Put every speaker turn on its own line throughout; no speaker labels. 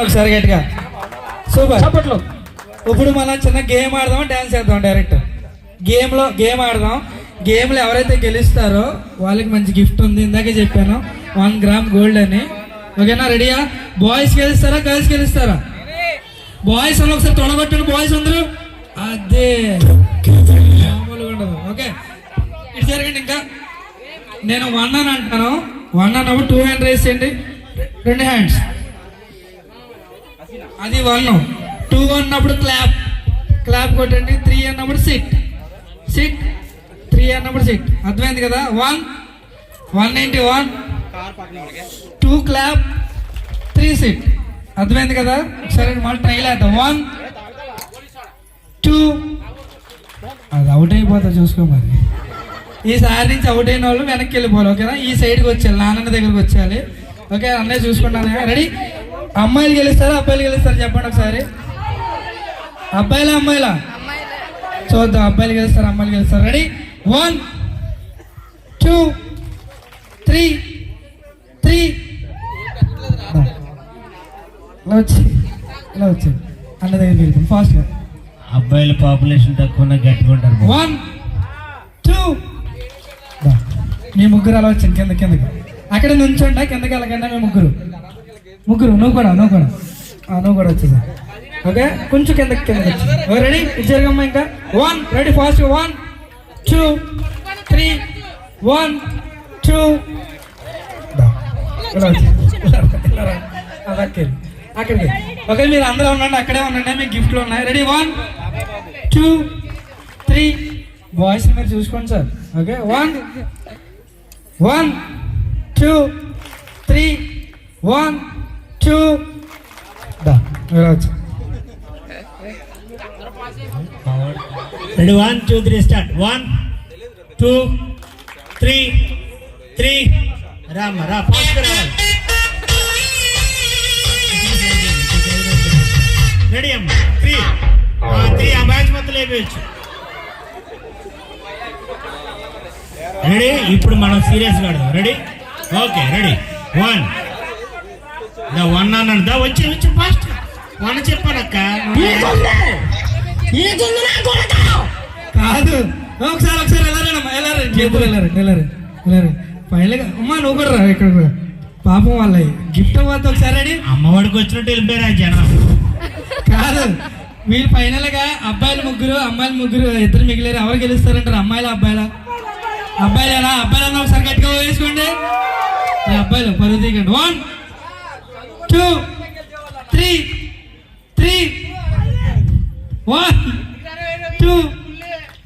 ఒకసారి గట్టిగా. సూపర్ చప్పట్లు. ఇప్పుడు మనం చిన్న గేమ్ ఆడదాం డాన్స్ చేద్దాం డైరెక్ట్ గేమ్లో గేమ్ ఆడదాం. గేమ్లో ఎవరైతే గెలుస్తారో వాళ్ళకి మంచి గిఫ్ట్ ఉంది. ఇందాకే చెప్పాను. వన్ గ్రామ్ గోల్డ్ అని. ఓకేనా రెడీయా బాయ్స్ గెలుస్తారా గర్ల్స్ గెలుస్తారా? బాయ్స్ అని ఒకసారి తొడగొట్టండి బాయ్స్ అందరూ. అదే. ఉండదు. ఓకే. ఇటు జరగండి ఇంకా. నేను వన్ అని అంటాను వన్ అన్నప్పుడు టూ హ్యాండ్ రేస్ చేయండి. రెండు హ్యాండ్స్ అది వన్ టూ అన్నప్పుడు క్లాప్ క్లాప్ కొట్టండి. త్రీ అన్నప్పుడు సిట్ సిట్ త్రీ అన్నప్పుడు సిట్ అర్థమైంది కదా? వన్ వన్ ఏంటి? One two clap three sit అర్థమైంది కదా? సరే మళ్ళీ ట్రై చేద్దాం. వన్ టూ అది అవుట్ అయిపోతా చూసుకో మరి. ఈసారి నుంచి అవుట్ అయిన వాళ్ళు వెనక్కి వెళ్ళిపోవాలి ఓకేనా? ఈ సైడ్కి వచ్చేయాలి. నాన్న దగ్గరికి వచ్చేయాలి. ఓకే అన్నయ్య చూసుకుంటాను. రెడీ అమ్మాయిలు గెలుస్తారా అబ్బాయిలు గెలుస్తారా చెప్పండి ఒకసారి. అబ్బాయిలా అమ్మాయిలా? చూద్దాం అబ్బాయిలు గెలుస్తారు అమ్మాయిలు గెలుస్తారు. Ready one two three three ఇలా వచ్చి ఇలా వచ్చి అన్న దగ్గరికి వెళ్తాం ఫాస్ట్గా
అబ్బాయిల పాపులేషన్ తక్కువ గట్టిగా ఉంటారు.
వన్ టూ మీ ముగ్గురు అలా వచ్చాను కింద కిందకి. అక్కడ నుంచోండి కిందకి వెళ్ళకండి మీ ముగ్గురు. ముగ్గురు నువ్వు కూడా నువ్వు కూడా. నువ్వు కూడా వచ్చేసా. ఓకే? కొంచెం కింద కింద రెడీ? ఇచ్చారుగమ్మా ఇంకా. One ready fast one two three one two అక్కడికి అక్కడికి ఓకే మీరు అందరూ ఉండండి అక్కడే ఉండండి మీకు గిఫ్ట్లు ఉన్నాయి. Ready one two three boys మీరు చూసుకోండి sir. Okay? One one two three one two
ready one two three start. One two three three. రామ్మ రా ఫాస్ట్ రావాలి. రెడీ అమ్మ త్రీ త్రీ ఆ బ్యాచ్ మొత్తం లేపేయచ్చు. రెడీ? ఇప్పుడు మనం సీరియస్ ఆడదాం. రెడీ? Okay ready. వన్ దా వన్ అన్నాడు దా వచ్చి వచ్చి ఫాస్ట్. వన్ చెప్పానక్క
కాదు. ఒకసారి ఒకసారి వెళ్ళారమ్మా వెళ్ళారు. చేతులు వెళ్ళారు వెళ్ళారు వెళ్ళారు. ఫైనల్గా అమ్మా నువ్వు కూడా రా ఇక్కడ కూడా. పాపం వాళ్ళ గిఫ్ట్ అవ్వద్దు ఒకసారి రెడీ
అమ్మవాడికి వచ్చినట్టు వెళ్ళిపోయారు ఆ జనం.
కాదు. వీళ్ళు ఫైనల్గా అబ్బాయిలు ముగ్గురు అమ్మాయిలు ముగ్గురు ఇద్దరు మిగిలేరు. ఎవరు గెలుస్తారంటారు? అమ్మాయిల అబ్బాయిలా? అబ్బాయిలేనా? అబ్బాయిలన్నా ఒకసారి గట్టిగా వేసుకోండి. అబ్బాయిలు పరుగు తీయకండి. One two three three one two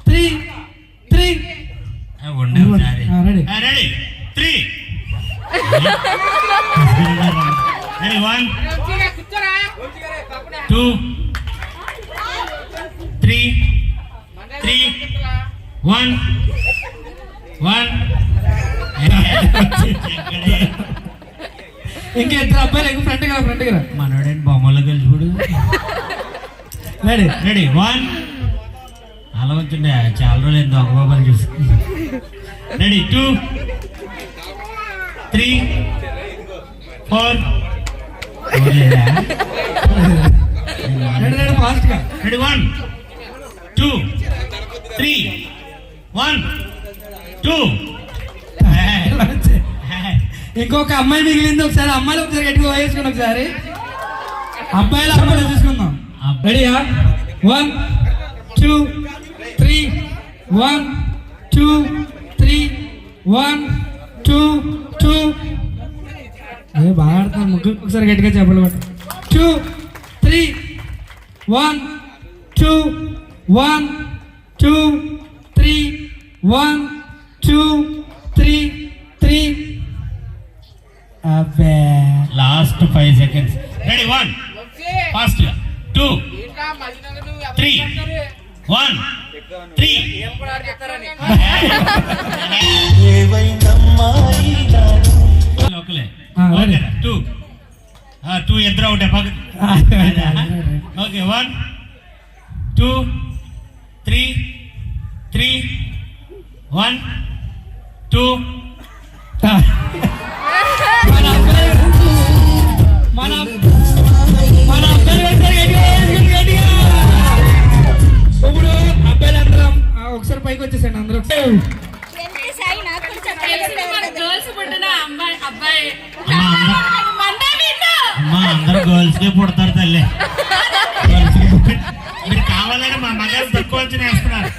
three three
ఉండే ఒకసారి.
ఆ, రెడీ.
ఆ, ready three ready one two three three one one
ఇంకా ఇద్దరు అబ్బాయిలు ఫ్రంట్గా ఫ్రంట్గా
మనోడేంటి బొమ్మలో కలిసి చూడు.
Ready
ready. వన్ అలా వచ్చిండే చాలా రోజులు ఏందో ఒక బాబాలు చూసి. Ready two three four
ready
one two three one two
ఇంకొక అమ్మాయి మిగిలింది ఒకసారి అమ్మాయిలు ఒకసారి గట్టిగా వేసుకుని ఒకసారి. అబ్బాయిలు అమ్మాయిలు చూసుకుందాం. రెడీయా one two three one two three one two two ఏ బాగా ఆడుతున్నారు ముగ్గురు. ఒకసారి గట్టిగా చెప్పలు two three one two one two three one two three అబ్బే
last five seconds. Ready one. Fast two. Three. One. Three. ఒకలే. Two. Two ఇద్దరు ఒకటే పక్క okay one. Two. Three. Three. One. Two.
ఇప్పుడు అబ్బాయిలందరం ఒకసారి పైకి వచ్చేసండి అందరూ
అమ్మా అందరూ గర్ల్స్ పుడతారు తల్లి మీరు కావాలని మా మగారు తక్కువ వచ్చి నేస్తున్నారు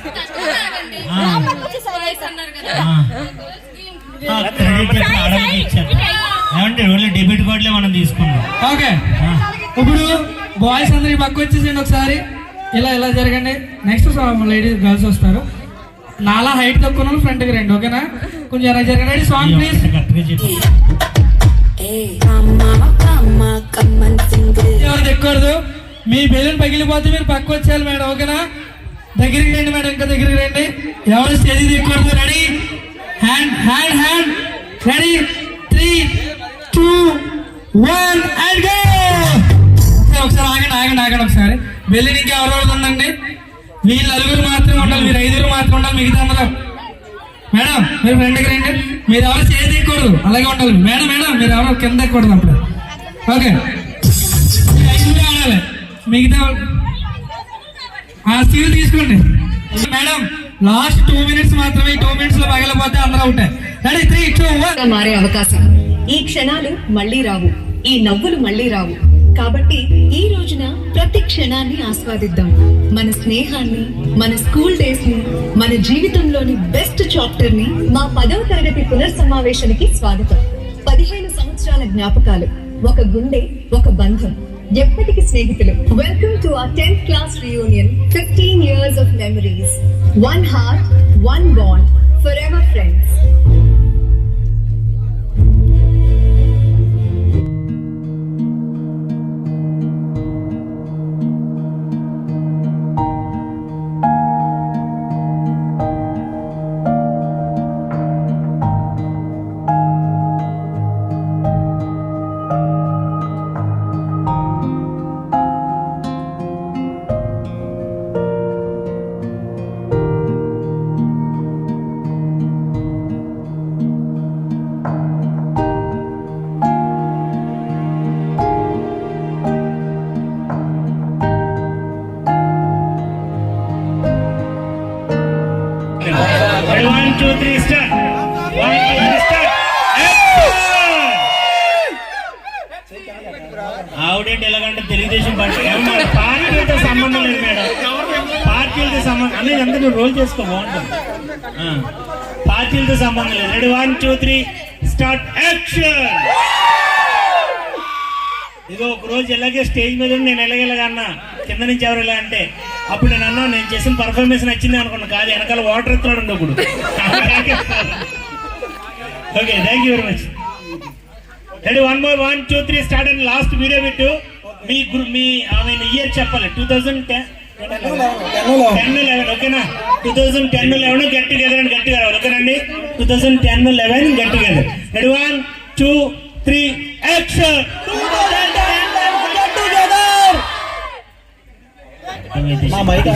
ఏమంటే ఓన్లీ డెబిట్ కార్డులే మనం తీసుకున్నాం.
ఓకే. ఇప్పుడు బాయ్స్ అందరు ఈ పక్క వచ్చేసండి ఒకసారి. ఇలా ఇలా జరగండి. నెక్స్ట్ లేడీస్ గర్ల్స్ వస్తారు. నాలా హైట్ తక్కువ ఫ్రంట్కి రండి ఓకేనా? కొంచెం ఎలా జరగండి. సాంగ్. ప్లీజ్ ఎవరు తెక్కకూడదు మీ బెలూన్ పగిలిపోతే మీరు పక్క వచ్చేయాలి మేడం ఓకేనా? దగ్గరికి రండి మేడం ఇంకా దగ్గరికి రండి. ఎవరు stage తెక్కకూడదు ready hand hand hand ready one and go ఒకసారి ఆగండి ఆగండి ఆగండి ఒకసారి. వెళ్ళి నీకు ఎవరెవరు ఉందండి వీళ్ళు నలుగురు మాత్రమే ఉండాలి మీరు ఐదుగురు మాత్రమే ఉండాలి మిగతా అందరూ. మేడం మీరు ఫ్రెండ్కి రండి. మీరు ఎవరు చేతి ఎక్కకూడదు అలాగే ఉండాలి. మేడం మేడం మీరు ఎవరు కింద ఎక్కకూడదు అప్పుడు. ఓకే. ఆడాలి. మిగతా ఆ సీల్ తీసుకోండి. మేడం లాస్ట్ టూ మినిట్స్ మాత్రమే టూ మినిట్స్లో పగలపోతే అందరూ అవుతాయి రెడీ త్రీ టూ వన్
మారే అవకాశం. ఈ క్షణాలు మళ్ళీ రావు. ఈ నవ్వులు మళ్ళీ రావు. కాబట్టి ఈ రోజున ప్రతి క్షణాన్ని ఆస్వాదిద్దాం. మన స్నేహాన్ని మన స్కూల్ డేస్ని మన జీవితంలోని బెస్ట్ చాప్టర్ని మా పదవ తరగతి పునర్సమావేశానికి స్వాగతం. పదిహేను సంవత్సరాల జ్ఞాపకాలు ఒక గుండె ఒక బంధం ఎప్పటికి స్నేహితులు. Welcome to our tenth class reunion fifteen years of memories one heart one bond forever friends
Ready, one, two, three, start. One, two, three, start. ఆవిడేంటి ఎలాగంటే తెలుగుదేశం పార్టీ. ఏమన్నా పార్టీలతో సంబంధం లేదు మేడం. పార్టీలతో సంబంధం అనేది అంతా నువ్వు రోల్ చేసుకో బాగుంటుంది. పార్టీలతో సంబంధం లేదు. Ready one two three start action ఇదిగో ఒక రోజు ఎలాగే స్టేజ్ మీద నేను ఎలాగెలాగన్నా కింద నుంచి ఎవరు ఇలా అంటే అప్పుడు నేను అన్నా నేను చేసిన పర్ఫార్మెన్స్ నచ్చింది అనుకున్నా కాదు వెనకాల వాటర్ ఎత్తున్నాడు ఉండు okay thank you very much ready one more one two three start and last video పెట్టు. మీ గ్రూప్ మీ ఐ మీన్ ఇయర్ చెప్పాలి. Two thousand ten ten eleven ఓకేనా two thousand ten eleven get together and get together ఓకేనండి two thousand ten eleven get together ready one two three action
మా mic